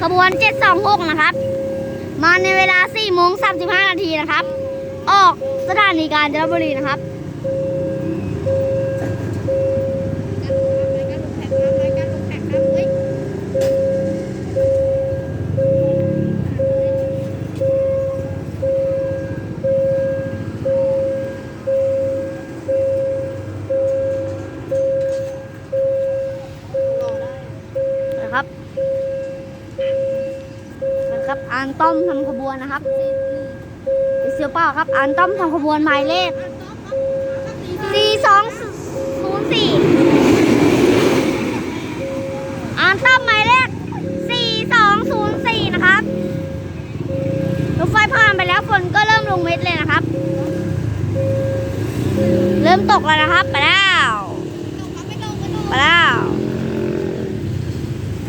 ขบวน 726 นะครับ มาในเวลา4โมง35 นาทีนะครับ ออกสถานีการจนบุรีนะครับ ครับอานต้อมทำขบวนนะครับเสียวเป้าครับอันต้อมทำขบวนหมายเลขสี่สองศูนย์สี่อานต้อมหมายเลขสี่สองศูนย์สี่นะครับรถไฟผ่านไปแล้วฝนก็เริ่มลงเม็ดเลยนะครับ เริ่มตกแล้วนะครับ ไปแล้ว